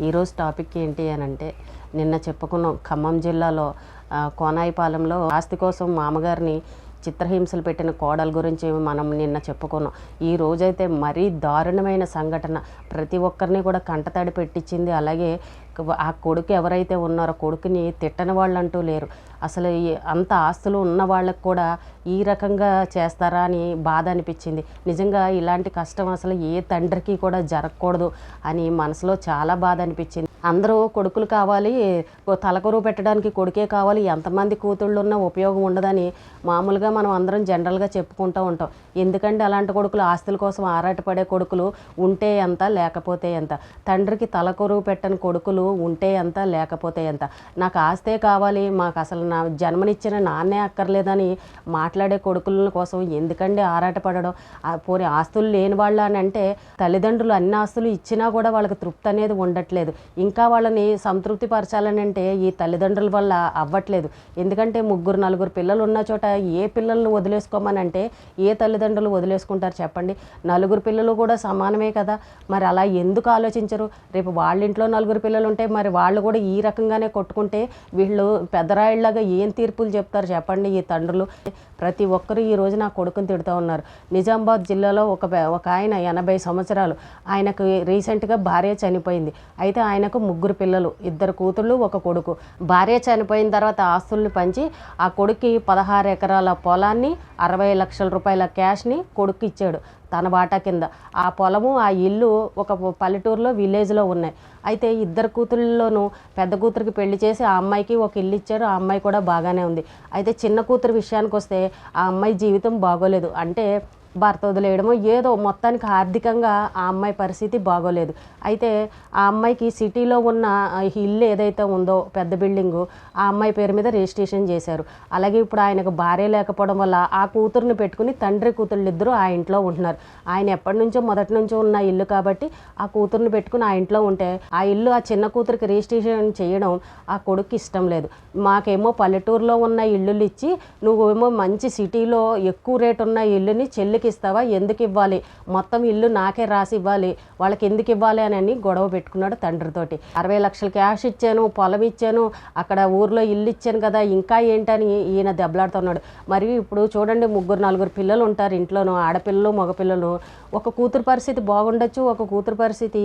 ఈరోజు టాపిక్ ఏంటి అని అంటే నిన్న చెప్పుకున్నాం ఖమ్మం జిల్లాలో కోనాయిపాలెంలో ఆస్తి కోసం మామగారిని చిత్రహింసలు పెట్టిన కోడల గురించి మనం నిన్న చెప్పుకున్నాం. ఈ రోజైతే మరీ దారుణమైన సంఘటన. ప్రతి ఒక్కరిని కూడా కంటతడి పెట్టించింది. అలాగే ఆ కొడుకు ఎవరైతే ఉన్నారో కొడుకుని తిట్టని వాళ్ళు అంటూ లేరు. అసలు అంత ఆస్తులు ఉన్న వాళ్ళకు కూడా ఈ రకంగా చేస్తారా అని బాధ అనిపించింది. నిజంగా ఇలాంటి కష్టం అసలు ఏ తండ్రికి కూడా జరగకూడదు అని మనసులో చాలా బాధ అనిపించింది. అందరూ కొడుకులు కావాలి తలకొరువు పెట్టడానికి కొడుకే కావాలి ఎంతమంది కూతుళ్ళు ఉన్నా ఉపయోగం ఉండదని మామూలుగా మనం అందరం జనరల్గా చెప్పుకుంటూ ఉంటాం. ఎందుకంటే అలాంటి కొడుకులు? ఆస్తుల కోసం ఆరాటపడే కొడుకులు ఉంటే ఎంత లేకపోతే ఎంత? తండ్రికి తలకొరువు పెట్టని కొడుకులు ఉంటే ఎంత లేకపోతే ఎంత నాకు ఆస్తే కావాలి మాకు అసలు నా జన్మనిచ్చిన నాన్నే అక్కర్లేదని మాట్లాడే కొడుకుల కోసం ఎందుకండి ఆరాటపడడం? పోనీ ఆస్తులు లేని వాళ్ళు అని అంటే తల్లిదండ్రులు అన్ని ఆస్తులు ఇచ్చినా కూడా వాళ్ళకి తృప్తి అనేది ఉండట్లేదు. ఇంకా వాళ్ళని సంతృప్తి పరచాలని అంటే ఈ తల్లిదండ్రుల వల్ల అవ్వట్లేదు. ఎందుకంటే ముగ్గురు నలుగురు పిల్లలు ఉన్న చోట ఏ పిల్లల్ని వదిలేసుకోమని అంటే ఏ తల్లిదండ్రులు వదిలేసుకుంటారు చెప్పండి? నలుగురు పిల్లలు కూడా సమానమే కదా. మరి అలా ఎందుకు ఆలోచించరు? రేపు వాళ్ళ ఇంట్లో నలుగురు పిల్లలు కొట్టుకుంటే మరి వాళ్ళు కూడా ఈ రకంగానే కొట్టుకుంటే వీళ్ళు పెద్దరాయిళ్ళగా ఏం తీర్పులు చెప్తారు చెప్పండి ఈ తండ్రులు. ప్రతి ఒక్కరూ ఈ రోజు నా కొడుకుని తిడుతూ ఉన్నారు. నిజామాబాద్ జిల్లాలో ఒక ఒక ఆయన ఎనభై సంవత్సరాలు. ఆయనకు రీసెంట్గా భార్య చనిపోయింది. అయితే ఆయనకు ముగ్గురు పిల్లలు ఇద్దరు కూతుళ్ళు ఒక కొడుకు. భార్య చనిపోయిన తర్వాత ఆస్తుల్ని పంచి ఆ కొడుక్కి పదహారు ఎకరాల పొలాన్ని అరవై లక్షల రూపాయల క్యాష్ని కొడుకు ఇచ్చాడు తన వాటా కింద. ఆ పొలము ఆ ఇల్లు ఒక పల్లెటూరులో విలేజ్లో ఉన్నాయి. అయితే ఇద్దరు కూతుళ్ళలోనూ పెద్ద కూతురికి పెళ్ళి చేసి ఆ అమ్మాయికి ఒక ఇల్లు ఇచ్చారు. ఆ అమ్మాయి కూడా బాగానే ఉంది. అయితే చిన్న కూతురు విషయానికి వస్తే ఆ అమ్మాయి జీవితం బాగోలేదు. అంటే భర్త వదిలేయడము ఏదో మొత్తానికి ఆర్థికంగా ఆ అమ్మాయి పరిస్థితి బాగోలేదు. అయితే ఆ అమ్మాయికి సిటీలో ఉన్న ఇల్లు ఏదైతే ఉందో పెద్ద బిల్డింగు ఆ అమ్మాయి పేరు మీద రిజిస్ట్రేషన్ చేశారు. అలాగే ఇప్పుడు ఆయనకు భార్య లేకపోవడం వల్ల ఆ కూతురుని పెట్టుకుని తండ్రి కూతుళ్ళు ఇద్దరూ ఆ ఇంట్లో ఉంటున్నారు. ఆయన ఎప్పటి నుంచో మొదటి నుంచో ఉన్న ఇల్లు కాబట్టి ఆ కూతురుని పెట్టుకుని ఆ ఇంట్లో ఉంటే ఆ ఇల్లు ఆ చిన్న కూతురికి రిజిస్ట్రేషన్ చేయడం ఆ కొడుకు ఇష్టం లేదు. మాకేమో పల్లెటూరులో ఉన్న ఇల్లులు ఇచ్చి నువ్వేమో మంచి సిటీలో ఎక్కువ రేటు ఉన్న ఇల్లుని చెల్లికి ఇస్తావా ఎందుకు ఇవ్వాలి మొత్తం ఇల్లు నాకే రాసి ఇవ్వాలి. వాళ్ళకి ఎందుకు ఇవ్వాలి అని అని గొడవ పెట్టుకున్నాడు తండ్రితోటి. అరవై లక్షలు క్యాష్ ఇచ్చాను పొలం ఇచ్చాను అక్కడ ఊర్లో ఇల్లు ఇచ్చాను కదా ఇంకా ఏంటని ఈయన దెబ్బలాడుతున్నాడు మరి ఇప్పుడు చూడండి ముగ్గురు నలుగురు పిల్లలు ఉంటారు ఇంట్లోనూ ఆడపిల్లలు మగపిల్లలు. ఒక కూతురు పరిస్థితి బాగుండొచ్చు ఒక కూతురు పరిస్థితి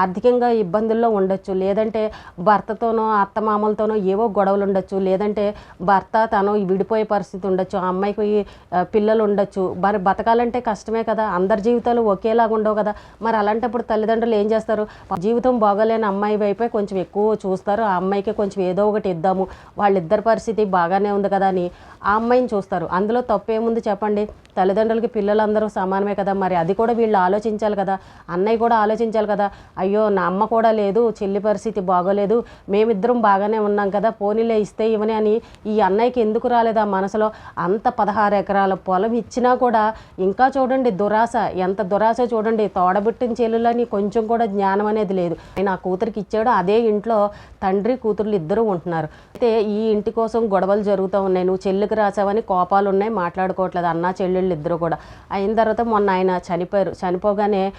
ఆర్థికంగా ఇబ్బందుల్లో ఉండొచ్చు. లేదంటే భర్తతోనో అత్తమామలతోనో ఏవో గొడవలు ఉండొచ్చు. లేదంటే భర్త తను విడిపోయే పరిస్థితి ఉండొచ్చు. ఆ అమ్మాయికి పిల్లలు ఉండొచ్చు. మరి బతకాలంటే అంటే కష్టమే కదా. అందరి జీవితాలు ఒకేలాగా ఉండవు కదా. మరి అలాంటప్పుడు తల్లిదండ్రులు ఏం చేస్తారు? జీవితం బాగోలేని అమ్మాయి వైపే కొంచెం ఎక్కువ చూస్తారు. ఆ అమ్మాయికి కొంచెం ఏదో ఒకటి ఇద్దాము. వాళ్ళిద్దరి పరిస్థితి బాగానే ఉంది కదా అని ఆ అమ్మాయిని చూస్తారు. అందులో తప్పేముంది చెప్పండి? తల్లిదండ్రులకి పిల్లలందరూ సమానమే కదా? మరి అది కూడా వీళ్ళు ఆలోచించాలి కదా? అన్నయ్య కూడా ఆలోచించాలి కదా? అయ్యో నా అమ్మ కూడా లేదు చెల్లి పరిస్థితి బాగోలేదు మేమిద్దరం బాగానే ఉన్నాం కదా పోనీలే ఇస్తే ఇవని అని ఈ అన్నయ్యకి ఎందుకు రాలేదు ఆ మనసులో? అంత పదహారు ఎకరాల పొలం ఇచ్చినా కూడా ఇంకా చూడండి దురాశ ఎంత దురాశ చూడండి. తోడబుట్టిన చెల్లులని కొంచెం కూడా జ్ఞానం అనేది లేదు. ఆయన ఆ కూతురికి ఇచ్చాడు అదే ఇంట్లో తండ్రి కూతుర్లు ఇద్దరు ఉంటున్నారు. అయితే ఈ ఇంటి కోసం గొడవలు జరుగుతూ ఉన్నాయి. నువ్వు చెల్లికి రాసావని కోపాలు ఉన్నాయి మాట్లాడుకోవట్లేదు. అన్న చెల్లెళ్ళు ఇద్దరు కూడా. అయిన తర్వాత మొన్న ఆయన చనిపోయారు. చనిపోగానే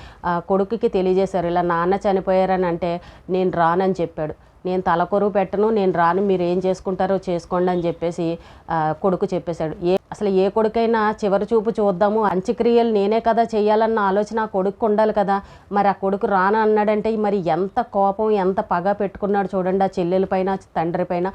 కొడుకుకి తెలియజేశారు. ఇలా నాన్న చనిపోయారని అంటే నేను రానని చెప్పాడు. నేను తలకొరువు పెట్టను. నేను రాను. మీరు ఏం చేసుకుంటారో చేసుకోండి అని చెప్పేసి కొడుకు చెప్పేశాడు. ఏ అసలు ఏ కొడుకైనా చివరి చూపు చూద్దాము. అంత్యక్రియలు నేనే కదా చేయాలన్న ఆలోచన ఆ కొడుకు ఉండాలి కదా. మరి ఆ కొడుకు రాను అన్నాడంటే మరి ఎంత కోపం ఎంత పగ పెట్టుకున్నాడు చూడండి ఆ చెల్లెల పైన తండ్రి పైన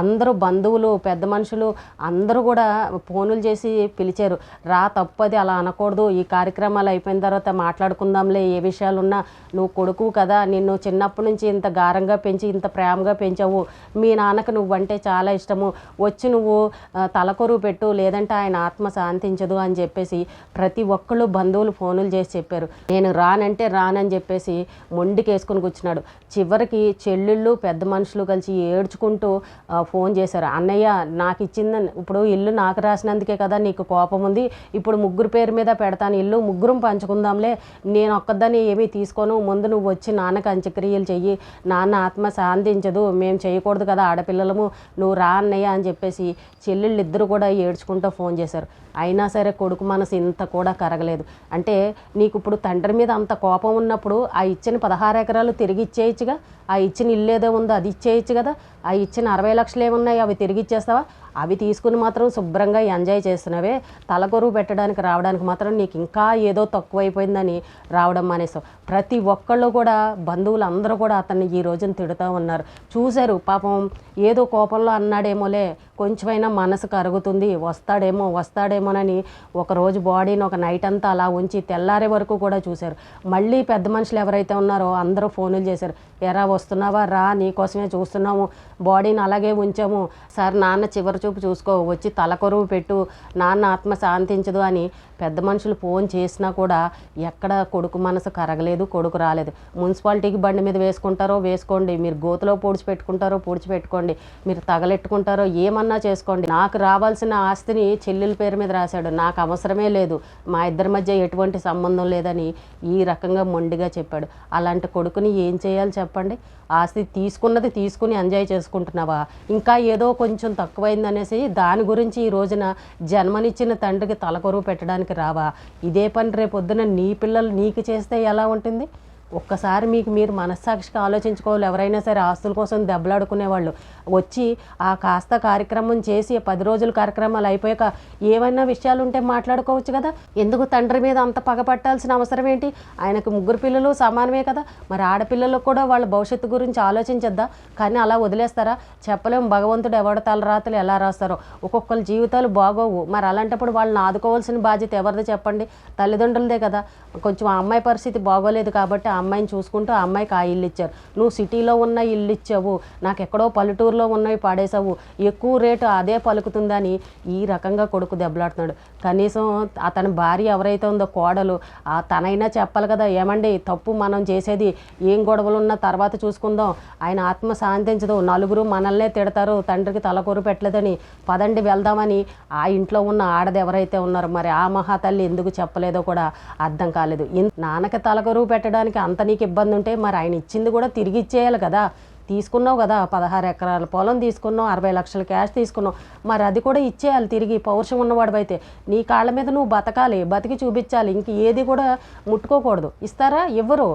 అందరూ బంధువులు పెద్ద మనుషులు అందరూ కూడా ఫోనులు చేసి పిలిచారు. రా తప్పది అలా అనకూడదు. ఈ కార్యక్రమాలు అయిపోయిన తర్వాత మాట్లాడుకుందాంలే ఏ విషయాలు ఉన్నా నువ్వు కొడుకు కదా నిన్ను చిన్నప్పటి నుంచి ఇంత గారంగా పెంచి ఇంత ప్రేమగా పెంచావు. మీ నాన్నకు నువ్వంటే చాలా ఇష్టము. వచ్చి నువ్వు తలకొరువు పెట్టు లేదా లేదంటే ఆయన ఆత్మ శాంతించదు అని చెప్పేసి ప్రతి ఒక్కళ్ళు బంధువులు ఫోనులు చేసి చెప్పారు. నేను రానంటే రానని చెప్పేసి మొండికేసుకుని కూర్చున్నాడు. చివరికి చెల్లెళ్ళు పెద్ద మనుషులు కలిసి ఏడ్చుకుంటూ ఫోన్ చేశారు. అన్నయ్య నాకు ఇచ్చిందని ఇప్పుడు ఇల్లు నాకు రాసినందుకే కదా నీకు కోపం ఉంది. ఇప్పుడు ముగ్గురు పేరు మీద పెడతాను ఇల్లు ముగ్గురం పంచుకుందాంలే. నేను ఒక్కదాన్ని ఏమీ తీసుకోను. ముందు నువ్వు వచ్చి నాన్నకు అంత్యక్రియలు చెయ్యి. నాన్న ఆత్మ శాంతించదు. మేము చేయకూడదు కదా ఆడపిల్లలము. నువ్వు రా అన్నయ్య అని చెప్పేసి చెల్లెళ్ళు ఇద్దరు కూడా ఏడ్చుకుంటూ ఫోన్ చేశారు. అయినా సరే కొడుకు మనసు ఇంత కూడా కరగలేదు. అంటే నీకు ఇప్పుడు తండ్రి మీద అంత కోపం ఉన్నప్పుడు ఆ ఇచ్చిన పదహారు ఎకరాలు తిరిగి ఇచ్చేయచ్చుగా? ఆ ఇచ్చిన ఇల్లు ఏదో ఉందో అది ఇచ్చేయచ్చు కదా? ఆ ఇచ్చిన అరవై లక్షలు ఏమున్నాయి? అవి తిరిగి ఇచ్చేస్తావా? అవి తీసుకుని మాత్రం శుభ్రంగా ఎంజాయ్ చేస్తున్నవే. తలకొరువు పెట్టడానికి రావడానికి మాత్రం నీకు ఇంకా ఏదో తక్కువైపోయిందని రావడం మానేసావు ప్రతి ఒక్కళ్ళు కూడా బంధువులు అందరూ కూడా అతన్ని ఈ రోజున తిడుతూ ఉన్నారు. చూశారు పాపం ఏదో కోపంలో అన్నాడేమోలే కొంచెమైనా మనసు కరుగుతుంది వస్తాడేమో వస్తాడేమోనని ఒకరోజు బాడీని ఒక నైట్ అంతా అలా ఉంచి తెల్లారే వరకు కూడా చూశారు. మళ్ళీ పెద్ద మనుషులు ఎవరైతే ఉన్నారో అందరూ ఫోనులు చేశారు. ఎరా వస్తున్నావా? రా నీకోసమే చూస్తున్నాము. బాడీని అలాగే ఉంచాము. సార్ నాన్న చివరి చూపు చూసుకో వచ్చి తలకొరువు పెట్టు నాన్న ఆత్మ శాంతించదు అని పెద్ద మనుషులు ఫోన్ చేసినా కూడా ఎక్కడ కొడుకు మనసు కరగలేదు కొడుకు రాలేదు. మున్సిపాలిటీకి బండి మీద వేసుకుంటారో వేసుకోండి మీరు గోతులో పూడ్చిపెట్టుకుంటారో పూడ్చిపెట్టుకోండి మీరు తగలెట్టుకుంటారో ఏమన్నా చేసుకోండి. నాకు రావాల్సిన ఆస్తిని చెల్లెల పేరు మీద రాశాడు. నాకు అవసరమే లేదు. మా ఇద్దరి మధ్య ఎటువంటి సంబంధం లేదని ఈ రకంగా మొండిగా చెప్పాడు. అలాంటి కొడుకుని ఏం చేయాలి చెప్పండి? ఆస్తి తీసుకున్నది తీసుకుని ఎంజాయ్ చేసుకుంటున్నావా? ఇంకా ఏదో కొంచెం తక్కువైందని అనేసి దాని గురించి ఈ రోజున జన్మనిచ్చిన తండ్రికి తలకొరువు పెట్టడానికి రావా? ఇదే పని రేపొద్దున నీ పిల్లలు నీకు చేస్తే ఎలా ఉంటుంది? ఒక్కసారి మీకు మీరు మనస్సాక్షిగా ఆలోచించుకోవాలి. ఎవరైనా సరే ఆస్తుల కోసం దెబ్బలాడుకునేవాళ్ళు. వచ్చి ఆ కాస్త కార్యక్రమం చేసి పది రోజుల కార్యక్రమాలు అయిపోయాక ఏమైనా విషయాలు ఉంటే మాట్లాడుకోవచ్చు కదా? ఎందుకు తండ్రి మీద అంత పగపట్టాల్సిన అవసరం ఏంటి? ఆయనకు ముగ్గురు పిల్లలు సమానమే కదా? మరి ఆడపిల్లలకు కూడా వాళ్ళ భవిష్యత్తు గురించి ఆలోచించద్దా? కానీ అలా వదిలేస్తారా? చెప్పలేం భగవంతుడు ఎవడ తలరాతలు ఎలా రాస్తారో. ఒక్కొక్కరి జీవితాలు బాగోవు. మరి అలాంటప్పుడు వాళ్ళని ఆదుకోవాల్సిన బాధ్యత ఎవరిది చెప్పండి? తల్లిదండ్రులదే కదా. కొంచెం ఆ అమ్మాయి పరిస్థితి బాగోలేదు కాబట్టి అమ్మాయిని చూసుకుంటూ ఆ అమ్మాయికి ఆ ఇల్లు ఇచ్చారు. నువ్వు సిటీలో ఉన్న ఇల్లు ఇచ్చావు. నాకు ఎక్కడో పల్లెటూరులో ఉన్నవి పాడేసావు ఎక్కువ రేటు అదే పలుకుతుందని ఈ రకంగా కొడుకు దెబ్బలాడుతున్నాడు. కనీసం అతని భార్య ఎవరైతే ఉందో కోడలు ఆ తనైనా చెప్పాలి కదా ఏమండి తప్పు మనం చేసేది ఏం గొడవలు ఉన్న తర్వాత చూసుకుందాం. ఆయన ఆత్మ శాంతించదు. నలుగురు మనల్నే తిడతారు. తండ్రికి తలకూరు పెట్టలేదని. పదండి వెళ్దామని ఆ ఇంట్లో ఉన్న ఆడది ఎవరైతే ఉన్నారో మరి ఆ మహాతల్లి ఎందుకు చెప్పలేదో కూడా అర్థం కాలేదు. నాన్నకి తలకొరువు పెట్టడానికి అంత నీకు ఇబ్బంది ఉంటే మరి ఆయన ఇచ్చింది కూడా తిరిగి ఇచ్చేయాలి కదా. తీసుకున్నావు కదా పదహారు ఎకరాల పొలం తీసుకున్నావు అరవై లక్షల క్యాష్ తీసుకున్నావు. మరి అది కూడా ఇచ్చేయాలి తిరిగి పౌరుషం ఉన్నవాడివైతే. నీ కాళ్ళ మీద నువ్వు బతకాలి బతికి చూపించాలి ఇంక ఏది కూడా ముట్టుకోకూడదు. ఇస్తారా? ఇవ్వరు.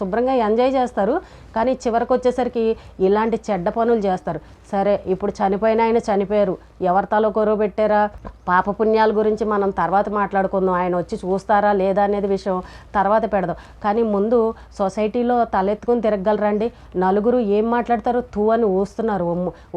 శుభ్రంగా ఎంజాయ్ చేస్తారు. కానీ చివరికి వచ్చేసరికి ఇలాంటి చెడ్డ పనులు చేస్తారు. సరే ఇప్పుడు చనిపోయిన ఆయన చనిపోయారు. ఎవరి తల గొరవ పెట్టారా? పాపపుణ్యాల గురించి మనం తర్వాత మాట్లాడుకుందాం. ఆయన వచ్చి చూస్తారా లేదా అనేది విషయం తర్వాత పెడదాం. కానీ ముందు సొసైటీలో తలెత్తుకుని తిరగలరండి నలుగురు ఏం మాట్లాడతారు తూ అని ఊస్తున్నారు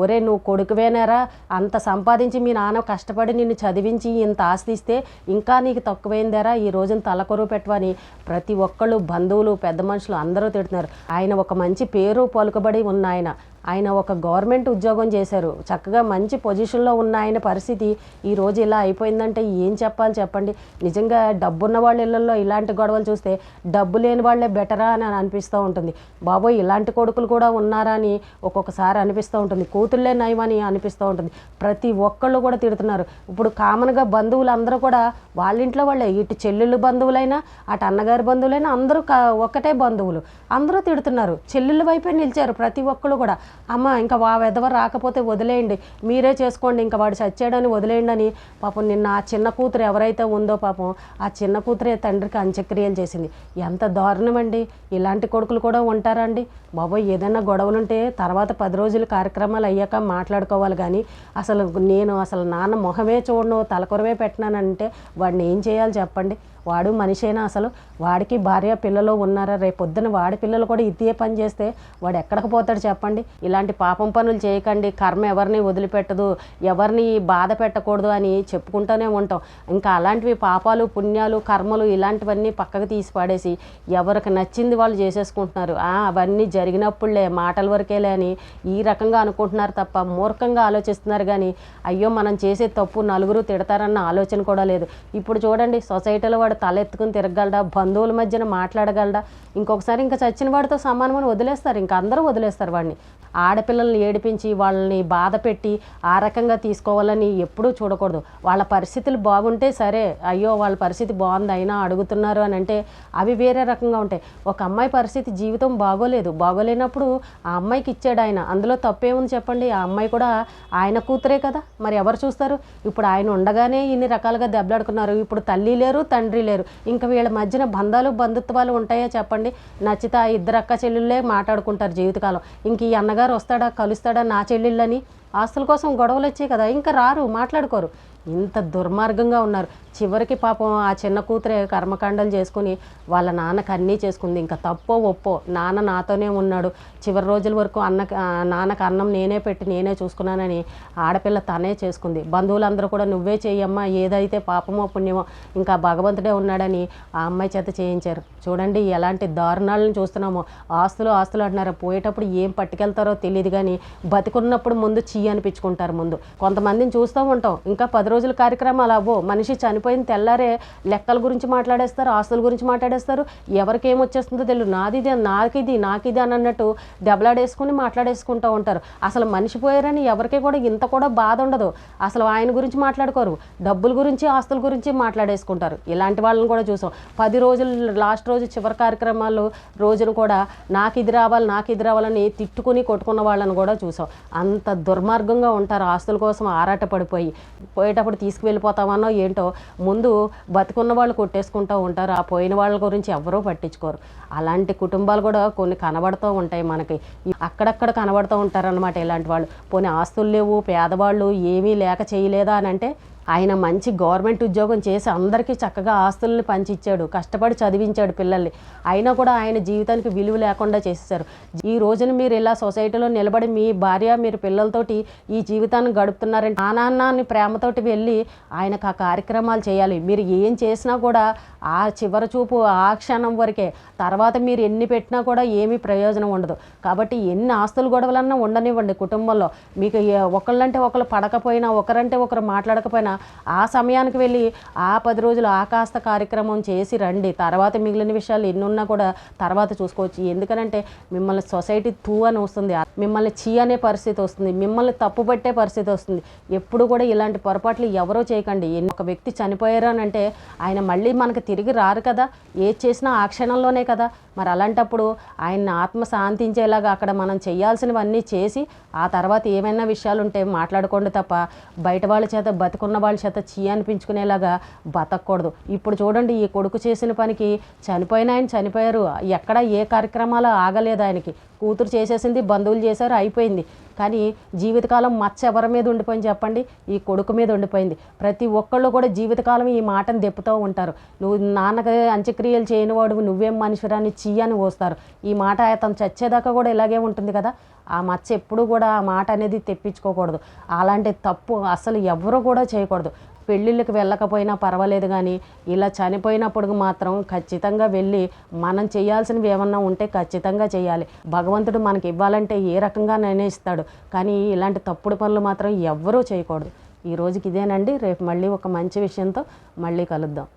ఒరే నువ్వు కొడుకువేనారా? అంత సంపాదించి మీ నాన్న కష్టపడి నిన్ను చదివించి ఇంత ఆస్తిస్తే ఇంకా నీకు తక్కువైందారా? ఈ రోజున తలకొరువు పెట్టవని ప్రతి ఒక్కళ్ళు బంధువులు పెద్ద మనుషులు అందరూ తిడుతున్నారు. ఆయన ఒక మంచి పేరు పలుకబడి ఉన్న ఆయన. ఆయన ఒక గవర్నమెంట్ ఉద్యోగం చేశారు. చక్కగా మంచి పొజిషన్లో ఉన్న ఆయన పరిస్థితి ఈ రోజు ఇలా అయిపోయిందంటే ఏం చెప్పాలి చెప్పండి? నిజంగా డబ్బున్న వాళ్ళ ఇళ్ళల్లో ఇలాంటి గొడవలు చూస్తే డబ్బు లేని వాళ్ళే బెటరా అని అనిపిస్తూ ఉంటుంది. బాబోయ్ ఇలాంటి కొడుకులు కూడా ఉన్నారు? అని ఒక్కొక్కసారి అనిపిస్తూ ఉంటుంది. కూతుళ్ళే నయమని అనిపిస్తూ ఉంటుంది. ప్రతి ఒక్కళ్ళు కూడా తిడుతున్నారు. ఇప్పుడు కామన్గా బంధువులు అందరూ కూడా వాళ్ళ ఇంట్లో వాళ్ళే. ఇటు చెల్లెళ్ళు బంధువులైనా అటు అన్నగారి బంధువులైనా అందరూ ఒకటే ఒక్కటే బంధువులు. అందరూ తిడుతున్నారు. చెల్లెళ్ళ వైపే నిలిచారు ప్రతి ఒక్కళ్ళు కూడా. అమ్మ ఇంకా వా వెధవ రాకపోతే వదిలేయండి. మీరే చేసుకోండి. ఇంకా వాడు చచ్చాడని వదిలేయండి అని పాపం నిన్న ఆ చిన్న కూతురు ఎవరైతే ఉందో పాపం ఆ చిన్న కూతురే తండ్రికి అంత్యక్రియలు చేసింది. ఎంత దారుణం అండి ఇలాంటి కొడుకులు కూడా ఉంటారండి బాబోయ్ ఏదైనా గొడవలు ఉంటే తర్వాత పది రోజులు కార్యక్రమాలు అయ్యాక మాట్లాడుకోవాలి కానీ అసలు నేను అసలు నాన్న మొహమే చూడను తలకొరవే పెట్టినానంటే వాడిని ఏం చేయాలి చెప్పండి? వాడు మనిషేనా అసలు వాడికి భార్య పిల్లలు ఉన్నారా? రేపు పొద్దున వాడి పిల్లలు కూడా ఇదే పని చేస్తే వాడు ఎక్కడికి పోతాడు చెప్పండి? ఇలాంటి పాపం పనులు చేయకండి. కర్మ ఎవరిని వదిలిపెట్టదు. ఎవరిని బాధ పెట్టకూడదు అని చెప్పుకుంటూనే ఉంటాం. ఇంకా అలాంటివి పాపాలు పుణ్యాలు కర్మలు ఇలాంటివన్నీ పక్కకు తీసి పాడేసి ఎవరికి నచ్చింది వాళ్ళు చేసేసుకుంటున్నారు. అవన్నీ జరిగినప్పుడులే మాటల వరకేలే అని ఈ రకంగా అనుకుంటున్నారు తప్ప మూర్ఖంగా ఆలోచిస్తున్నారు కానీ అయ్యో మనం చేసే తప్పు నలుగురు తిడతారన్న ఆలోచన కూడా లేదు. ఇప్పుడు చూడండి సొసైటీలో వాడు తలెత్తుకుని తిరగలడా బంధువుల మధ్యన మాట్లాడగలడా? ఇంకొకసారి ఇంకా చచ్చిన వాడితో సమానమని వదిలేస్తారు. ఇంకా అందరూ వదిలేస్తారు వాడిని. ఆడపిల్లల్ని ఏడిపించి వాళ్ళని బాధ పెట్టి ఆ రకంగా తీసుకోవాలని ఎప్పుడూ చూడకూడదు. వాళ్ళ పరిస్థితులు బాగుంటే సరే అయ్యో వాళ్ళ పరిస్థితి బాగుంది అయినా అడుగుతున్నారు అని అంటే అవి వేరే రకంగా ఉంటాయి. ఒక అమ్మాయి పరిస్థితి జీవితం బాగోలేదు. బాగోలేనప్పుడు ఆ అమ్మాయికి ఇచ్చాడు ఆయన. అందులో తప్పేముంది చెప్పండి? ఆ అమ్మాయి కూడా ఆయన కూతురే కదా. మరి ఎవరు చూస్తారు? ఇప్పుడు ఆయన ఉండగానే ఇన్ని రకాలుగా దెబ్బలాడుకున్నారు. ఇప్పుడు తల్లి లేరు తండ్రి చేయలేరు ఇంకా వీళ్ళ మధ్యన బంధాలు బంధుత్వాలు ఉంటాయో చెప్పండి? నచ్చితే ఆ ఇద్దరు అక్క చెల్లెళ్ళే మాట్లాడుకుంటారు జీవితకాలం. ఇంక ఈ అన్నగారు వస్తాడా కలుస్తాడా నా చెల్లెళ్ళని? ఆస్తుల కోసం గొడవలు వచ్చాయి కదా ఇంకా రారు మాట్లాడుకోరు. ఇంత దుర్మార్గంగా ఉన్నారు. చివరికి పాపం ఆ చిన్న కూతురే కర్మకాండలు చేసుకుని వాళ్ళ నాన్నకు అన్నీ చేసుకుంది. ఇంకా తప్పో ఒప్పో నాన్న నాతోనే ఉన్నాడు. చివరి రోజుల వరకు అన్న నాన్నకు అన్నం నేనే పెట్టి నేనే చూసుకున్నానని ఆడపిల్ల తనే చేసుకుంది. బంధువులందరూ కూడా నువ్వే చేయమ్మా ఏదైతే పాపమో పుణ్యమో ఇంకా భగవంతుడే ఉన్నాడని ఆ అమ్మాయి చేత చేయించారు. చూడండి ఎలాంటి దారుణాలను చూస్తున్నామో. ఆస్తులు ఆస్తులు అంటున్నారు. పోయేటప్పుడు ఏం పట్టుకెళ్తారో తెలియదు కానీ బతికున్నప్పుడు ముందు చీ అనిపించుకుంటారు ముందు. కొంతమందిని చూస్తూ ఉంటాం. ఇంకా పది రోజుల కార్యక్రమాలు అవ్వో. మనిషి చనిపోయిన తెల్లారే లెక్కల గురించి మాట్లాడేస్తారు ఆస్తుల గురించి మాట్లాడేస్తారు. ఎవరికి ఏమొచ్చేస్తుందో తెలియదు నాది ఇది నాకిది నాకిది అని అన్నట్టు దెబ్బలాడేసుకుని మాట్లాడేసుకుంటూ ఉంటారు. అసలు మనిషి పోయారని ఎవరికి కూడా ఇంత కూడా బాధ ఉండదు. అసలు ఆయన గురించి మాట్లాడుకోరు. డబ్బుల గురించి ఆస్తుల గురించి మాట్లాడేసుకుంటారు. ఇలాంటి వాళ్ళని కూడా చూసాం. పది రోజులు లాస్ట్ రోజు చివరి కార్యక్రమాలు రోజున కూడా నాకు ఇది రావాలి నాకు ఇది రావాలని తిట్టుకుని కొట్టుకున్న వాళ్ళని కూడా చూసాం. అంత దుర్మార్గంగా ఉంటారు. ఆస్తుల కోసం ఆరాట పడిపోయి పోయేటప్పుడు తీసుకువెళ్ళిపోతామనో ఏంటో ముందు బతుకున్న వాళ్ళు కొట్టేసుకుంటూ ఉంటారు. ఆ పోయిన వాళ్ళ గురించి ఎవరూ పట్టించుకోరు. అలాంటి కుటుంబాలు కూడా కొన్ని కనబడుతూ ఉంటాయి మనకి. అక్కడక్కడ కనబడుతూ ఉంటారు అనమాట ఇలాంటి వాళ్ళు. పోనీ ఆస్తులు లేవు పేదవాళ్ళు ఏమీ లేక చేయలేదా అని అంటే ఆయన మంచి గవర్నమెంట్ ఉద్యోగం చేసి అందరికీ చక్కగా ఆస్తుల్ని పంచిచ్చాడు కష్టపడి చదివించాడు పిల్లల్ని. అయినా కూడా ఆయన జీవితానికి విలువ లేకుండా చేసేసారు ఈ రోజున మీరు ఇలా సొసైటీలో నిలబడి మీ భార్య మీరు పిల్లలతోటి ఈ జీవితాన్ని గడుపుతున్నారంటే ఆ ప్రేమతోటి వెళ్ళి ఆయనకు ఆ కార్యక్రమాలు చేయాలి. మీరు ఏం చేసినా కూడా ఆ చివరి చూపు ఆ క్షణం వరకే. తర్వాత మీరు ఎన్ని పెట్టినా కూడా ఏమీ ప్రయోజనం ఉండదు. కాబట్టి ఎన్ని ఆస్తులు గొడవలన్నా ఉండనివ్వండి కుటుంబంలో. మీకు ఒకళ్ళంటే ఒకళ్ళు పడకపోయినా ఒకరంటే ఒకరు మాట్లాడకపోయినా ఆ సమయానికి వెళ్ళి ఆ పది రోజులు ఆ కాస్త కార్యక్రమం చేసి రండి. తర్వాత మిగిలిన విషయాలు ఎన్ని ఉన్నా కూడా తర్వాత చూసుకోవచ్చు. ఎందుకనంటే మిమ్మల్ని సొసైటీ తూ అని వస్తుంది. మిమ్మల్ని చీ అనే పరిస్థితి వస్తుంది. మిమ్మల్ని తప్పుపట్టే పరిస్థితి వస్తుంది. ఎప్పుడు కూడా ఇలాంటి పొరపాట్లు ఎవరో చేయకండి. ఒక వ్యక్తి చనిపోయారు అని అంటే ఆయన మళ్ళీ మనకు తిరిగి రారు కదా. ఏది చేసినా ఆ క్షణంలోనే కదా. మరి అలాంటప్పుడు ఆయన్ని ఆత్మ శాంతించేలాగా అక్కడ మనం చేయాల్సినవన్నీ చేసి ఆ తర్వాత ఏమైనా విషయాలు ఉంటే మాట్లాడుకోండి తప్ప బయట వాళ్ళ చేత బతుకున్న వాళ్ళ చేత చీ అనిపించుకునేలాగా బతకూడదు ఇప్పుడు చూడండి ఈ కొడుకు చేసిన పనికి చనిపోయిన ఆయన చనిపోయారు. ఎక్కడ ఏ కార్యక్రమాలు ఆగలేదు ఆయనకి. కూతురు చేసేసింది బంధువులు చేశారు అయిపోయింది. కానీ జీవితకాలం మచ్చ ఎవరి మీద ఉండిపోయింది చెప్పండి? ఈ కొడుకు మీద ఉండిపోయింది. ప్రతి ఒక్కళ్ళు కూడా జీవితకాలం ఈ మాటను దెప్పుతూ ఉంటారు. నువ్వు నాన్నకి అంత్యక్రియలు చేయనివాడు నువ్వేం మనిషిరాని అని పోస్తారు. ఈ మాట అతను చచ్చేదాకా కూడా ఇలాగే ఉంటుంది కదా? ఆ మచ్చ ఎప్పుడు కూడా ఆ మాట అనేది తెప్పించుకోకూడదు. అలాంటి తప్పు అసలు ఎవరు కూడా చేయకూడదు. పెళ్ళిళ్ళకి వెళ్ళకపోయినా పర్వాలేదు కానీ ఇలా చనిపోయినప్పుడు మాత్రం ఖచ్చితంగా వెళ్ళి మనం చేయాల్సినవి ఏమన్నా ఉంటే ఖచ్చితంగా చేయాలి. భగవంతుడు మనకి ఇవ్వాలంటే ఏ రకంగా నిర్ణయిస్తాడు కానీ ఇలాంటి తప్పుడు పనులు మాత్రం ఎవ్వరూ చేయకూడదు. ఈ రోజుకి ఇదేనండి. రేపు మళ్ళీ ఒక మంచి విషయంతో మళ్ళీ కలుద్దాం.